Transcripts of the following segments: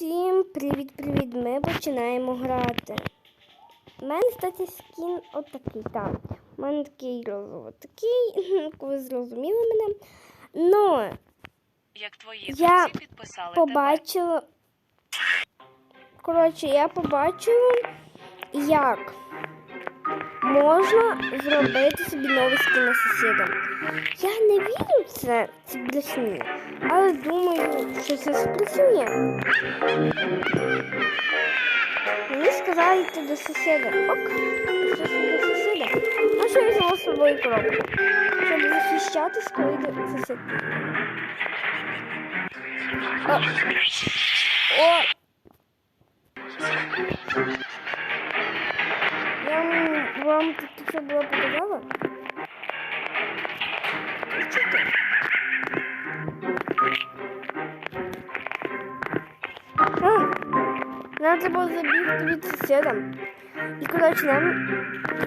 Всім привіт-привіт! Ми починаємо грати. У мене, кстати, скін отакий, так. У мене такий розовий такий, як ви зрозуміли мене. Но Як твої Я підписали побачила. Коротше, я побачила, як можна зробити собі новий скін на сусіда. Я не вірю в це, це брехні, але думаю, що це спрацює. Мені сказали йти до сусіда. Ок, пішли собі до сусіда. А що я взяла з собою коробку? Щоб захищатись, коли йде сусід. О! О! Я м- вам тут все було показала? Нам треба забігти від сусіда. І, коротше, нам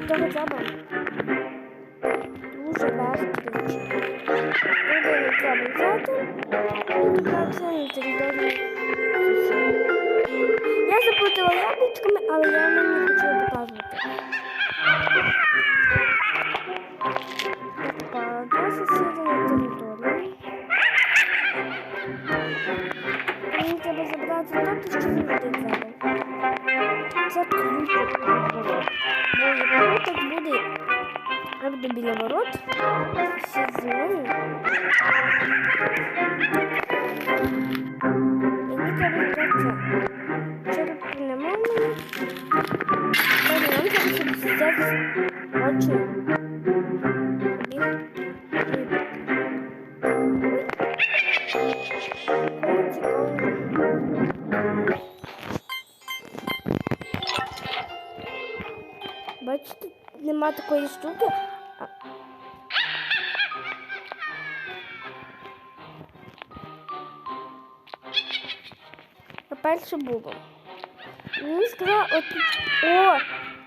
того треба дуже легкі речі. Людину треба взяти і добратися на територію сусіда. Я заплутала яблучками, але я вам не хотіла показувати. Опа, до сусіда на територію. Мені треба забрати то, що завжди треба. Я буду біля ворот, все зелені. Мені треба взяти череп нема в мене. Ладно, нам треба щоб взяти. Бачите, нема такої штуки. Перше було. Мені сказала, от, о,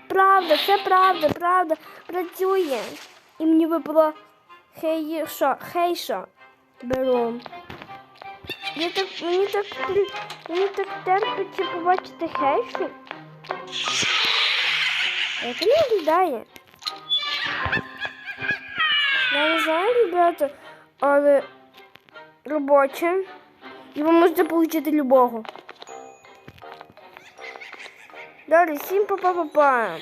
правда, це правда, правда, працює. І мені випало хей, що, хей, що, беру. Я так, мені так, мені так терпиться побачити хейшу. Як вона виглядає? Я не знаю, ребята, але робоче. І ви можете отримати любого. Далі, всім па-па-па-па.